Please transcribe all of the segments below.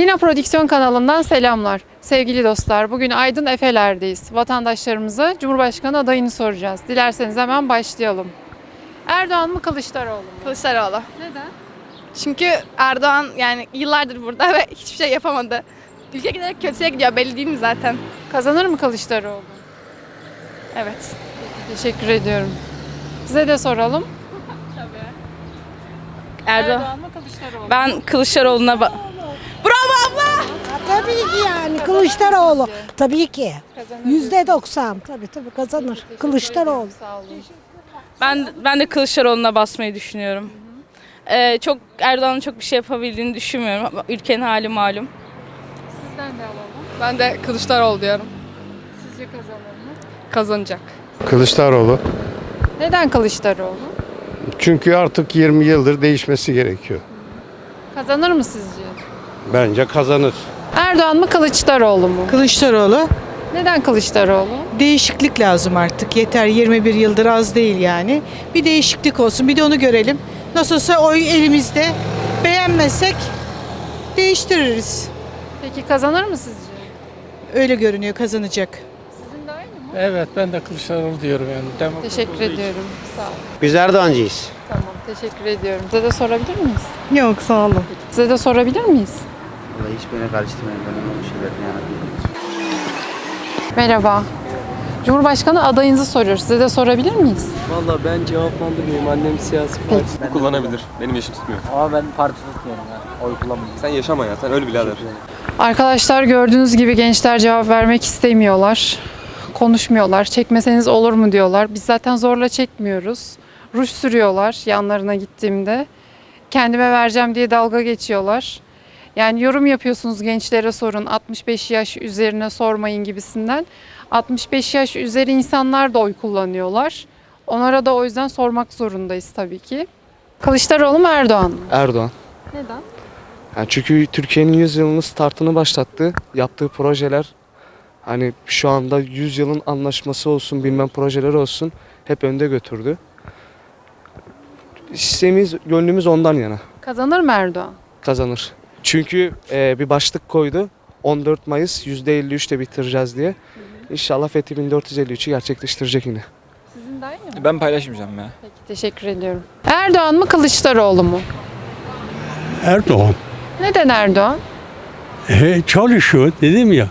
Lina Prodüksiyon kanalından selamlar. Sevgili dostlar, bugün Aydın Efeler'deyiz. Vatandaşlarımıza Cumhurbaşkanı adayını soracağız. Dilerseniz hemen başlayalım. Erdoğan mı Kılıçdaroğlu mu? Kılıçdaroğlu. Neden? Çünkü Erdoğan yani yıllardır burada ve hiçbir şey yapamadı. Ülke giderek kötüye gidiyor belli değil mi zaten? Kazanır mı Kılıçdaroğlu? Evet. Teşekkür ediyorum. Size de soralım. Erdoğan. mı Kılıçdaroğlu? Ben Kılıçdaroğlu'na bak. Tabii ki yani Kılıçdaroğlu. Tabii ki. Yüzde doksan. Tabii tabii kazanır. Kılıçdaroğlu. ederim, Sağ olun. Ben ben de Kılıçdaroğlu'na basmayı düşünüyorum. Ee, çok Erdoğan'ın çok bir şey yapabildiğini düşünmüyorum. Ama Ülkenin hali malum. Sizden de alalım. Ben de Kılıçdaroğlu diyorum. Sizce kazanır mı? Kazanacak. Kılıçdaroğlu. Neden Kılıçdaroğlu? Çünkü artık 20 yıldır değişmesi gerekiyor. Kazanır mı sizce? Bence kazanır. Erdoğan mı Kılıçdaroğlu mu? Kılıçdaroğlu Neden Kılıçdaroğlu? değişiklik lazım artık. Yeter 21 yıldır az değil yani. Bir değişiklik olsun. Bir de onu görelim. Nasılsa oy elimizde. Beğenmezsek değiştiririz. Peki kazanır mı sizce? Öyle görünüyor kazanacak. Sizin de aynı mı? Evet ben de Kılıçdaroğlu diyorum yani. Demokrat Teşekkür olduğu için. ediyorum. Sağ olun. Biz Erdoğancıyız. Tamam, teşekkür ediyorum. Size de sorabilir miyiz? Yok sağ olun. Size de sorabilir miyiz? Vallahi hiç beni karıştırmayın ben o şeylerden yana değilim. Merhaba. Cumhurbaşkanı adayınızı soruyoruz. Size de sorabilir miyiz? Valla ben cevaplamayayım. Annem siyasi parti. kullanabilir. Benim yaşım tutmuyor. Ama ben parti tutmuyorum ya. Oy kullanmıyorum. Sen yaşama ya. Sen öl birader. Arkadaşlar gördüğünüz gibi gençler cevap vermek istemiyorlar. Konuşmuyorlar. Çekmeseniz olur mu diyorlar. Biz zaten zorla çekmiyoruz. Ruj sürüyorlar yanlarına gittiğimde. Kendime vereceğim diye dalga geçiyorlar. Yani yorum yapıyorsunuz gençlere sorun. 65 yaş üzerine sormayın gibisinden. 65 yaş üzeri insanlar da oy kullanıyorlar. Onlara da o yüzden sormak zorundayız tabii ki. Kılıçdaroğlu mu Erdoğan mı? Erdoğan. Neden? Yani çünkü Türkiye'nin 100 yılının startını başlattı. Yaptığı projeler hani şu anda 100 yılın anlaşması olsun bilmem projeler olsun hep önde götürdü. İsteğimiz, gönlümüz ondan yana Kazanır mı Erdoğan? kazanır. Çünkü e, bir başlık koydu. 14 Mayıs %53'te bitireceğiz diye. İnşallah Fethi 1453'ü gerçekleştirecek yine. Sizin de aynı mı? Ben paylaşmayacağım ya. Peki teşekkür ediyorum. Erdoğan mı Kılıçdaroğlu mu? Erdoğan Neden Erdoğan? e, çalışıyor dedim ya.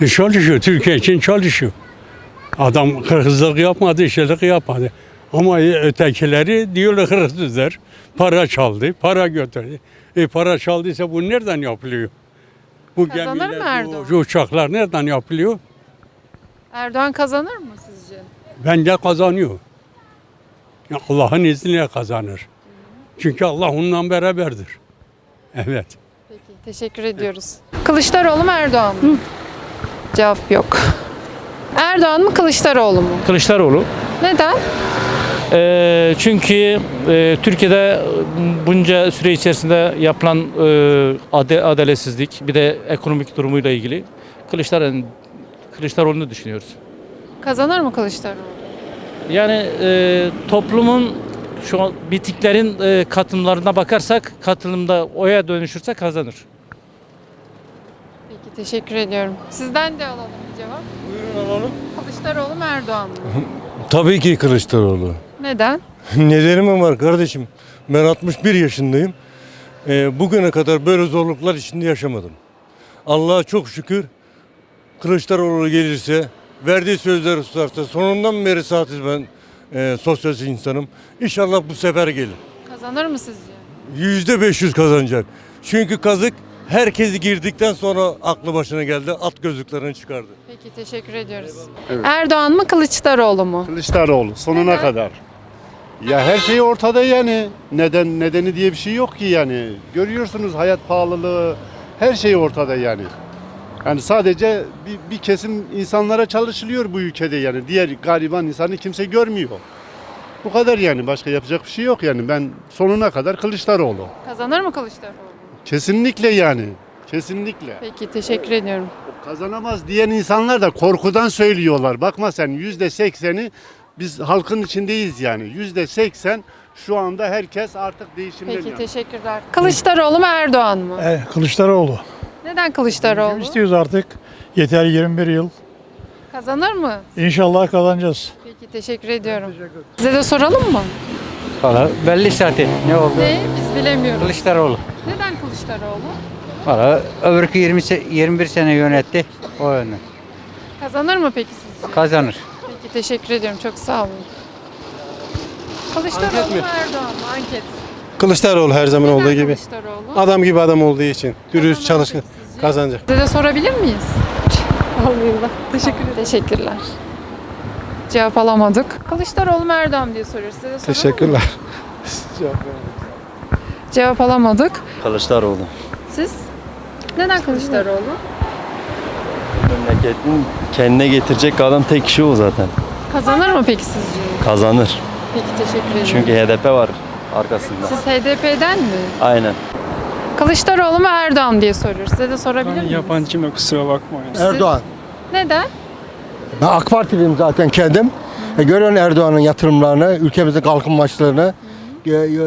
E, çalışıyor Türkiye için çalışıyor. Adam hırsızlık yapmadı, işçilik yapmadı. Ama e, ötekileri diyorlar hırsızlar. Para çaldı, para götürdü. E para çaldıysa bu nereden yapılıyor? Bu Kazanır mı gemiler, Erdoğan? bu uçaklar nereden yapılıyor? Erdoğan kazanır mı sizce? Bence kazanıyor. Ya Allah'ın izniyle kazanır. Çünkü Allah onunla beraberdir. Evet. Peki teşekkür ediyoruz. Kılıçdaroğlu mu Erdoğan mı? Cevap yok. Erdoğan mı Kılıçdaroğlu mu? Kılıçdaroğlu. Neden? Ee, çünkü e, Türkiye'de bunca süre içerisinde yapılan e, ade- adaletsizlik bir de ekonomik durumuyla ilgili Kılıçdaroğlu Kılıçdaroğlu'nu düşünüyoruz. Kazanır mı Kılıçdaroğlu? Yani e, toplumun şu an bitiklerin e, katılımlarına bakarsak katılımda oya dönüşürse kazanır. Peki teşekkür ediyorum. Sizden de alalım bir cevap. Alalım. Kılıçdaroğlu mu Erdoğan mı? Tabii ki Kılıçdaroğlu. Neden? Nedenim var kardeşim. Ben 61 yaşındayım. Ee, bugüne kadar böyle zorluklar içinde yaşamadım. Allah'a çok şükür Kılıçdaroğlu gelirse, verdiği sözleri tutarsa, sonundan beri saatiz ben e, sosyalist insanım. İnşallah bu sefer gelir. Kazanır mı sizce? Yüzde 500 kazanacak. Çünkü kazık herkesi girdikten sonra aklı başına geldi, at gözlüklerini çıkardı. Peki teşekkür ediyoruz. Erdoğan mı Kılıçdaroğlu mu? Kılıçdaroğlu sonuna Neden? kadar. Ya her şey ortada yani. Neden nedeni diye bir şey yok ki yani. Görüyorsunuz hayat pahalılığı her şey ortada yani. Yani sadece bir, bir kesim insanlara çalışılıyor bu ülkede yani. Diğer gariban insanı kimse görmüyor. Bu kadar yani. Başka yapacak bir şey yok yani. Ben sonuna kadar Kılıçdaroğlu. Kazanır mı Kılıçdaroğlu? Kesinlikle yani. Kesinlikle. Peki teşekkür ediyorum. Kazanamaz diyen insanlar da korkudan söylüyorlar. Bakma sen yüzde sekseni biz halkın içindeyiz yani. Yüzde seksen şu anda herkes artık değişimden Peki yana. teşekkürler. Kılıçdaroğlu mu Erdoğan mı? Kılıçdaroğlu. Neden Kılıçdaroğlu? İstiyoruz artık. Yeter 21 yıl. Kazanır mı? İnşallah kazanacağız. Peki teşekkür ediyorum. Size de soralım mı? Valla belli zaten ne oldu? Ne? Biz bilemiyoruz. Kılıçdaroğlu. Kılıçdaroğlu? Valla öbürkü 20 se- 21 sene yönetti. O yönden. Kazanır mı peki sizce? Kazanır. Peki teşekkür ediyorum. Çok sağ olun. Kılıçdaroğlu mu Erdoğan mı? Anket. Kılıçdaroğlu her zaman Neden olduğu gibi. Kılıçdaroğlu? Adam gibi adam olduğu için. Dürüst, Kazanır çalışkan, peki sizce? kazanacak. Size de sorabilir miyiz? Allah'ım. Teşekkür ederim. Teşekkürler. Cevap alamadık. Kılıçdaroğlu mu Erdoğan mı diye soruyoruz. Size de soralım mı? Teşekkürler. Cevap alamadık. Kılıçdaroğlu. Siz? Neden Kılıçdaroğlu? Memleketin kendine getirecek adam tek kişi o zaten. Kazanır mı peki sizce? Kazanır. Peki teşekkür ederim. Çünkü HDP var arkasında. Siz HDP'den mi? Aynen. Kılıçdaroğlu mu Erdoğan mı diye soruyoruz. Size de sorabilir miyiz? Yabancı kusura bakmayın. Erdoğan. Neden? Ben AK Partiliyim zaten kendim. E, görüyorsun Erdoğan'ın yatırımlarını, ülkemizin kalkınmaçlarını, e, e,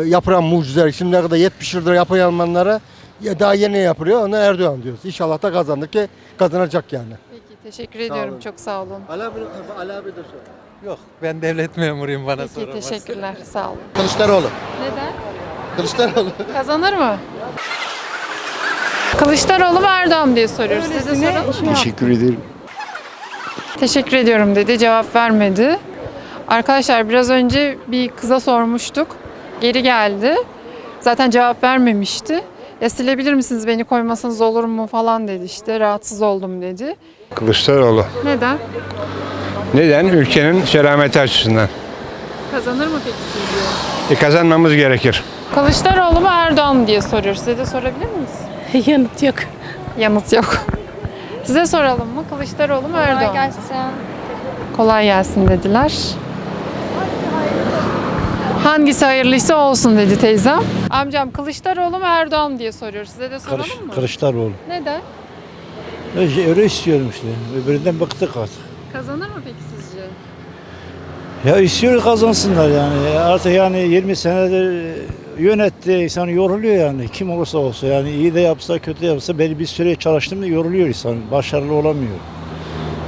yapılan mucizeler. Şimdiye kadar 70 yıldır yapılanlara ya daha yeni yapılıyor. Ona Erdoğan diyoruz. İnşallah da kazanır ki kazanacak yani. Peki teşekkür ediyorum. Çok sağ olun. Ali abi, de Yok ben devlet memuruyum bana Peki teşekkürler. Sağ olun. Kılıçdaroğlu. Neden? Kılıçdaroğlu. Kazanır mı? Kılıçdaroğlu mu Erdoğan diye soruyoruz. Size de soralım mı? Teşekkür ederim. Teşekkür ediyorum dedi. Cevap vermedi. Arkadaşlar biraz önce bir kıza sormuştuk. Geri geldi. Zaten cevap vermemişti. Ya silebilir misiniz beni koymasanız olur mu falan dedi işte. Rahatsız oldum dedi. Kılıçdaroğlu. Neden? Neden? Ülkenin selameti açısından. Kazanır mı peki sizce? E, kazanmamız gerekir. Kılıçdaroğlu mu Erdoğan mı diye soruyoruz. Size de sorabilir miyiz? Yanıt yok. Yanıt yok. Size soralım mı? Kılıçdaroğlu mu Erdoğan mı? gelsin. Kolay gelsin dediler. Hangisi hayırlıysa olsun dedi teyzem. Amcam Kılıçdaroğlu mu Erdoğan mı diye soruyor. Size de soralım mı? Kılıçdaroğlu. Neden? Öyle istiyorum işte. Öbüründen bıktık artık. Kazanır mı peki sizce? Ya istiyoruz kazansınlar yani. Artık yani 20 senedir yönetti. insan yoruluyor yani. Kim olursa olsa yani iyi de yapsa kötü de yapsa beni bir süre çalıştım da yoruluyor insan. Başarılı olamıyor.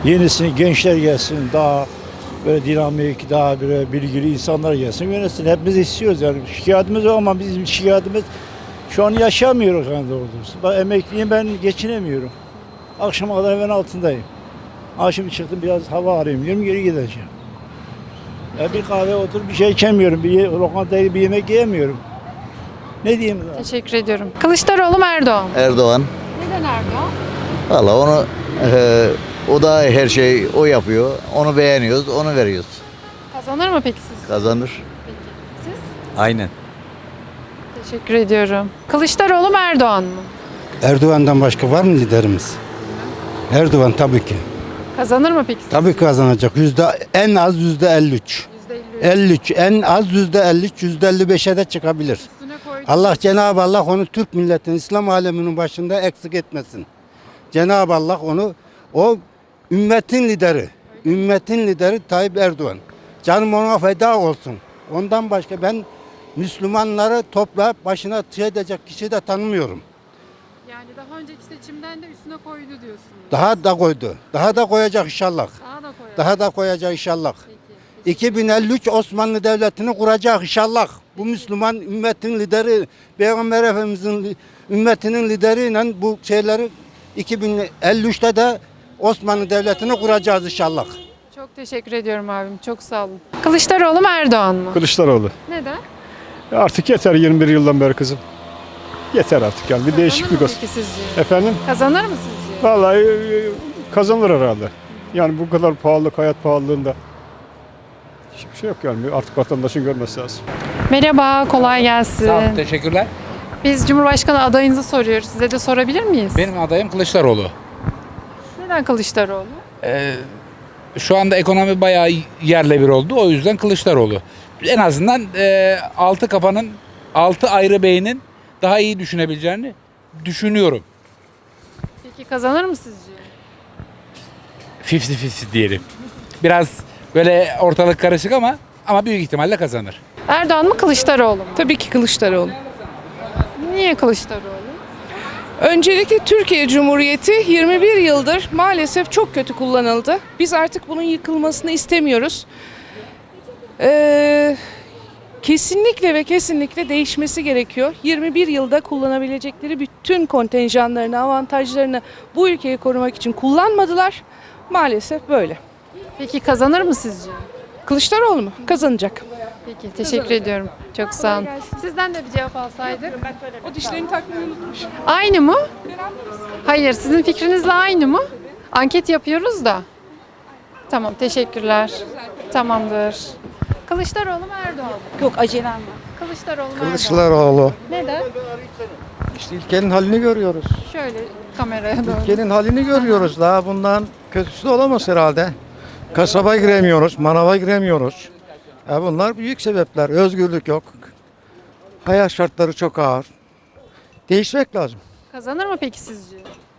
Yenisini gençler gelsin daha böyle dinamik, daha böyle bilgili insanlar gelsin yönetsin. Hepimiz istiyoruz yani. Şikayetimiz o ama bizim şikayetimiz şu an yaşamıyoruz yani doğrusu. Ben emekliyim ben geçinemiyorum. Akşama kadar ben altındayım. Ha şimdi çıktım biraz hava arayayım diyorum geri gideceğim. Ya bir kahve otur bir şey içemiyorum. Bir lokantaya bir yemek yiyemiyorum. Ne diyeyim daha? Teşekkür ediyorum. Kılıçdaroğlu mu Erdoğan? Erdoğan. Neden Erdoğan? Valla onu e, o da her şey o yapıyor. Onu beğeniyoruz, onu veriyoruz. Kazanır mı peki sizce? Kazanır. Siz? Aynen. Teşekkür ediyorum. Kılıçdaroğlu mu Erdoğan mı? Erdoğan'dan başka var mı liderimiz? Erdoğan tabii ki. Kazanır mı peki sizce? Tabii kazanacak. Yüzde en az yüzde 53. %53. 53 en az yüzde 53 yüzde 55'e de çıkabilir. Üstüne koydu. Allah Cenab-ı Allah onu Türk milletinin İslam aleminin başında eksik etmesin. Cenab-ı Allah onu o ümmetin lideri, ümmetin lideri Tayyip Erdoğan. Canım ona feda olsun. Ondan başka ben Müslümanları toplayıp başına şey edecek kişi de tanımıyorum. Yani daha önceki seçimden de üstüne koydu diyorsunuz. Daha da koydu. Daha da koyacak inşallah. Daha da koyar. Daha da koyacak inşallah. Peki. 2053 Osmanlı Devleti'ni kuracak inşallah. Bu Müslüman ümmetin lideri, Peygamber Efendimizin ümmetinin lideriyle bu şeyleri 2053'te de Osmanlı Devleti'ni kuracağız inşallah. Çok teşekkür ediyorum abim. Çok sağ olun. Kılıçdaroğlu mu Erdoğan mı? Kılıçdaroğlu. Neden? Artık yeter 21 yıldan beri kızım. Yeter artık yani bir Kazanır mı peki sizce? Efendim? Kazanır mı sizce? Vallahi e, kazanır herhalde. Yani bu kadar pahalılık, hayat pahalılığında hiçbir şey yok yani. Artık vatandaşın görmesi lazım. Merhaba, kolay gelsin. teşekkürler. Biz Cumhurbaşkanı adayınızı soruyoruz. Size de sorabilir miyiz? Benim adayım Kılıçdaroğlu. Neden Kılıçdaroğlu? Ee, şu anda ekonomi bayağı yerle bir oldu. O yüzden Kılıçdaroğlu. En azından e, altı kafanın, altı ayrı beynin daha iyi düşünebileceğini düşünüyorum. Peki kazanır mı sizce? 50-50 diyelim. Biraz böyle ortalık karışık ama ama büyük ihtimalle kazanır. Erdoğan mı Kılıçdaroğlu mu? Tabii ki Kılıçdaroğlu. Niye Kılıçdaroğlu? Öncelikle Türkiye Cumhuriyeti 21 yıldır maalesef çok kötü kullanıldı. Biz artık bunun yıkılmasını istemiyoruz. Ee, kesinlikle ve kesinlikle değişmesi gerekiyor. 21 yılda kullanabilecekleri bütün kontenjanlarını, avantajlarını bu ülkeyi korumak için kullanmadılar. Maalesef böyle. Peki kazanır mı sizce? Kılıçdaroğlu mu? Kazanacak. Peki teşekkür ediyorum. Çok sağ olun. Sizden de bir cevap alsaydık. O dişlerini takmayı unutmuş. Aynı mı? Hayır, sizin fikrinizle aynı mı? Anket yapıyoruz da. Tamam, teşekkürler. Tamamdır. Kılıçdaroğlu mu Erdoğan mı? Yok acelem var. Kılıçdaroğlu mu Erdoğan mı? Kılıçdaroğlu. Neden? İşte ülkenin halini görüyoruz. Şöyle kameraya doğru. Ülkenin halini görüyoruz. Daha bundan kötüsü de olamaz herhalde. Kasaba giremiyoruz, manava giremiyoruz. Ya bunlar büyük sebepler. Özgürlük yok. Hayat şartları çok ağır. Değişmek lazım. Kazanır mı peki sizce?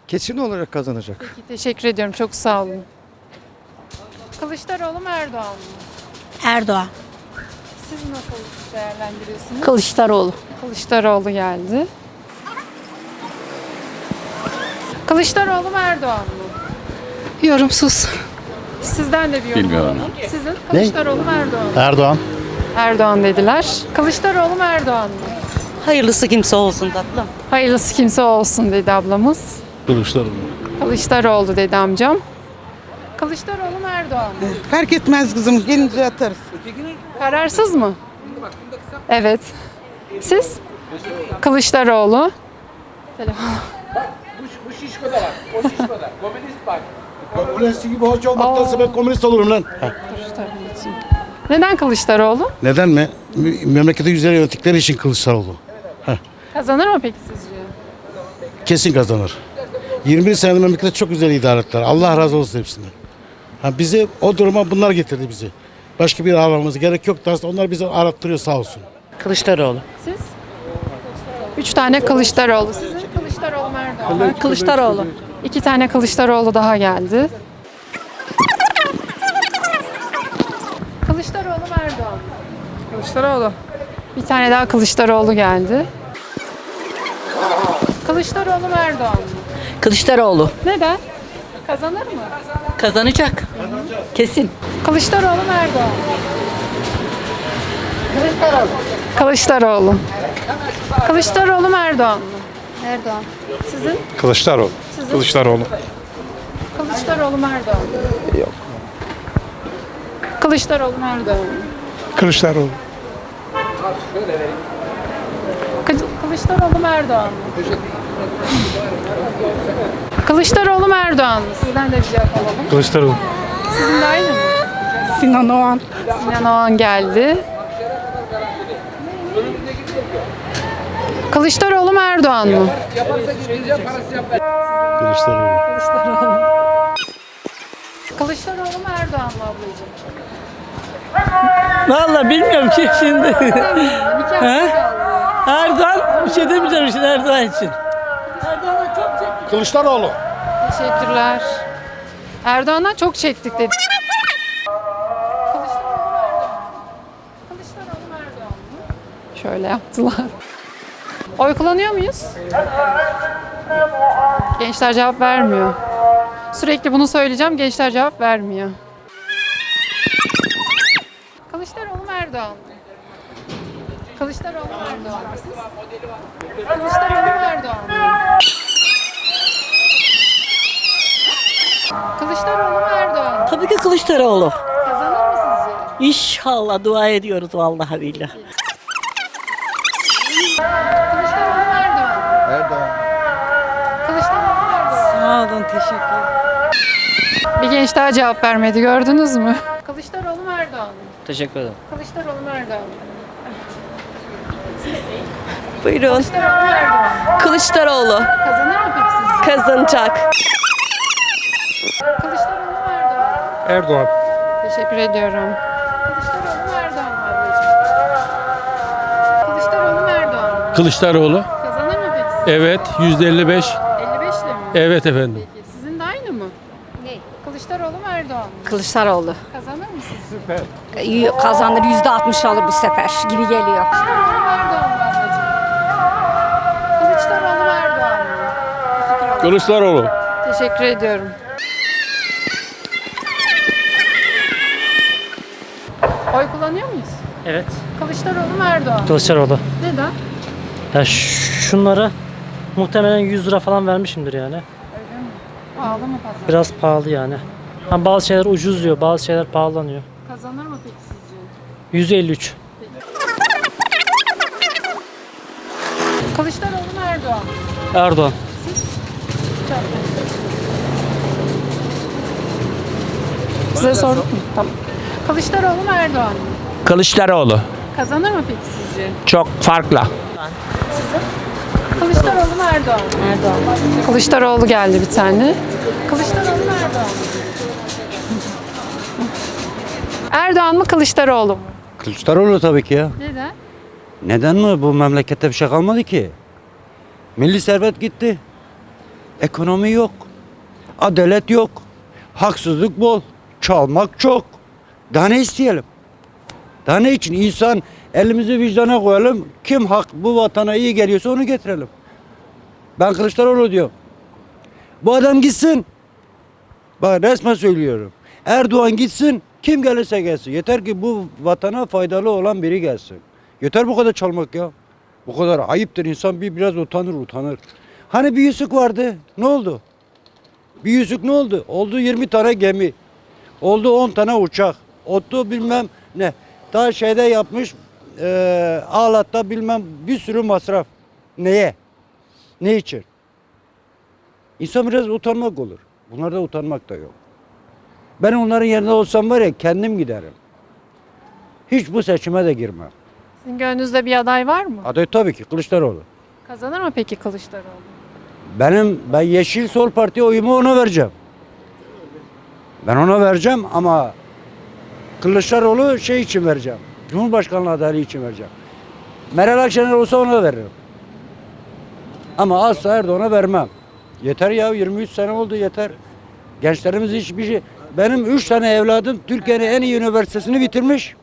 Kesin olarak kazanacak. Peki teşekkür ediyorum. Çok sağ olun. Kılıçdaroğlu mu Erdoğan mı? Erdoğan. Siz nasıl değerlendiriyorsunuz? Kılıçdaroğlu. Kılıçdaroğlu geldi. Kılıçdaroğlu mu Erdoğan mı? Yorumsuz. Sizden de bir yorum Bilmiyorum. alalım. Sizin Kılıçdaroğlu mu Erdoğan mı? Erdoğan. Erdoğan dediler. Kılıçdaroğlu mu Erdoğan mı? Hayırlısı kimse olsun tatlım. Hayırlısı kimse olsun dedi ablamız. Kılıçdaroğlu. Kılıçdaroğlu dedi amcam. Kılıçdaroğlu mu Erdoğan mı? Fark etmez kızım gelince atarız. Kararsız mı? Evet. Siz? Kılıçdaroğlu. Telefon. Komünist gibi hoca olmaktansa ben komünist olurum lan. Neden Kılıçdaroğlu? Neden mi? Memleketi güzel yönettikleri için Kılıçdaroğlu. Kazanır mı peki sizce? Kesin kazanır. 21 senede memleketi çok güzel idare ettiler. Allah razı olsun hepsinden. Ha bizi o duruma bunlar getirdi bizi. Başka bir aramamız gerek yoktu aslında. Onlar bizi arattırıyor sağ olsun. Kılıçdaroğlu. Siz? Üç tane Kılıçdaroğlu. Sizin Kılıçdaroğlu mı? Kılıçdaroğlu. İki tane Kılıçdaroğlu daha geldi. Kılıçdaroğlu mu Erdoğan mı? Kılıçdaroğlu. Bir tane daha Kılıçdaroğlu geldi. Kılıçdaroğlu mu Erdoğan mı? Kılıçdaroğlu. Neden? Kazanır mı? Kazanacak. Kesin. Kılıçdaroğlu mu Erdoğan mı? Kılıçdaroğlu. Kılıçdaroğlu. Kılıçdaroğlu mu Erdoğan mı? Erdoğan. Sizin? Kılıçdaroğlu. Sizin? Kılıçdaroğlu. Kılıçdaroğlu mu Erdoğan? Yok. Kılıçdaroğlu mu Erdoğan? Kılıçdaroğlu. Kı- Kılıçdaroğlu mu Erdoğan mı? Kılıçdaroğlu mu Erdoğan mı? Sizden de bir cevap alalım. Kılıçdaroğlu. Sizin de aynı mı? Sinan Oğan. Sinan Oğan geldi. Kılıçdaroğlu mu Erdoğan mı? Kılıçdaroğlu. Kılıçdaroğlu. Kılıçdaroğlu mu Erdoğan mı ablacığım? Vallahi bilmiyorum ki şimdi. Erdoğan bir şey demeyeceğim şimdi Erdoğan için. Kılıçdaroğlu. Teşekkürler. Erdoğan'dan çok çektik dedi. Kılıçdaroğlu mu Erdoğan mı? Kılıçdaroğlu mu Erdoğan mı? Şöyle yaptılar. Oy kullanıyor muyuz? Gençler cevap vermiyor. Sürekli bunu söyleyeceğim, gençler cevap vermiyor. Kılıçdaroğlu mu Erdoğan? Kılıçdaroğlu mu Erdoğan mı siz? Kılıçdaroğlu mu Erdoğan mı? Kılıçdaroğlu mu Erdoğan mı? Tabii ki Kılıçdaroğlu. Kazanır mı sizce? İnşallah dua ediyoruz vallahi billahi. Kılıçdaroğlu Erdoğan? Erdoğan. Kılıçdaroğlu Erdoğan? Sağ olun teşekkür Bir genç daha cevap vermedi gördünüz mü? Kılıçdaroğlu mu Erdoğan mı? Teşekkür ederim. Kılıçdaroğlu mu Erdoğan mı? Buyurun. Kılıçdaroğlu mu Erdoğan mı? Kılıçdaroğlu Kazanır mı peki sizce? kazanacak. Kılıçdaroğlu mu Erdoğan mı? Erdoğan. Teşekkür ediyorum. Kılıçdaroğlu. Kazanır mı peki sizce? Evet. Yüzde 55. 55 ile mi? Evet efendim. Peki sizin de aynı mı? Ne? Kılıçdaroğlu mu Erdoğan mı? Kılıçdaroğlu. Kazanır mı sizce? Kazanır yüzde altmış alır bu sefer gibi geliyor. Kılıçdaroğlu mu Erdoğan mı ablacığım? Kılıçdaroğlu mu Erdoğan mı? Kılıçdaroğlu. Teşekkür ediyorum. Oy kullanıyor muyuz? Evet. Kılıçdaroğlu mu Erdoğan? Kılıçdaroğlu. Neden? Ya şunlara muhtemelen 100 lira falan vermişimdir yani. Öyle mi? Pahalı mı pazar? Biraz pahalı yani. Ha, bazı şeyler ucuz diyor, bazı şeyler pahalanıyor. Kazanır mı peki sizce? 153. Kılıçdaroğlu mu Erdoğan? mı? Erdoğan. Size sorduk mu? Tamam. Kılıçdaroğlu mu Erdoğan? mı? Kılıçdaroğlu. Kazanır mı peki sizce? Çok farklı. Kılıçdaroğlu mu Erdoğan? mı? Erdoğan. Kılıçdaroğlu geldi bir tane. Kılıçdaroğlu mu Erdoğan? mı? Erdoğan mı Kılıçdaroğlu mu? Kılıçdaroğlu tabii ki ya. Neden? Neden mi? Bu memlekette bir şey kalmadı ki. Milli servet gitti. Ekonomi yok. Adalet yok. Haksızlık bol. Çalmak çok. Daha ne isteyelim? Daha ne için? İnsan elimizi vicdana koyalım. Kim hak bu vatana iyi geliyorsa onu getirelim. Ben Kılıçdaroğlu diyorum. Bu adam gitsin. Bak resmen söylüyorum. Erdoğan gitsin. Kim gelirse gelsin. Yeter ki bu vatana faydalı olan biri gelsin. Yeter bu kadar çalmak ya. Bu kadar ayıptır. İnsan bir biraz utanır utanır. Hani bir yüzük vardı. Ne oldu? Bir yüzük ne oldu? Oldu 20 tane gemi. Oldu 10 tane uçak. Oldu bilmem ne. Daha şeyde yapmış eee ağlatta bilmem bir sürü masraf. Neye? Ne için? İnsan biraz utanmak olur. Bunlarda utanmak da yok. Ben onların yerinde olsam var ya kendim giderim. Hiç bu seçime de girmem. Sizin gönlünüzde bir aday var mı? Aday tabii ki Kılıçdaroğlu. Kazanır mı peki Kılıçdaroğlu? Benim ben Yeşil Sol Parti oyumu ona vereceğim. Ben ona vereceğim ama Kılıçdaroğlu şey için vereceğim. Cumhurbaşkanlığı adaylığı için vereceğim. Meral Akşener olsa ona veririm. Ama asla Erdoğan'a vermem. Yeter ya 23 sene oldu yeter. Gençlerimiz hiçbir şey... Benim 3 tane evladım Türkiye'nin en iyi üniversitesini bitirmiş.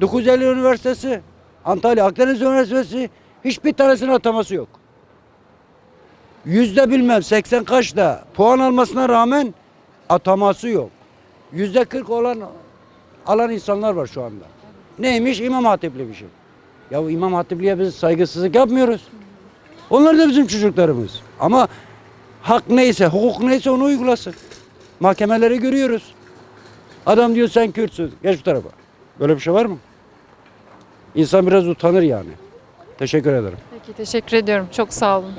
950 Üniversitesi, Antalya Akdeniz Üniversitesi hiçbir tanesinin ataması yok. Yüzde bilmem 80 kaçta puan almasına rağmen ataması yok. Yüzde 40 olan alan insanlar var şu anda. Neymiş? İmam Hatipliymişim. Ya bu İmam Hatipliye biz saygısızlık yapmıyoruz. Onlar da bizim çocuklarımız. Ama hak neyse, hukuk neyse onu uygulasın. Mahkemeleri görüyoruz. Adam diyor sen Kürtsün. Geç bu tarafa. Böyle bir şey var mı? İnsan biraz utanır yani. Teşekkür ederim. Peki teşekkür ediyorum. Çok sağ olun.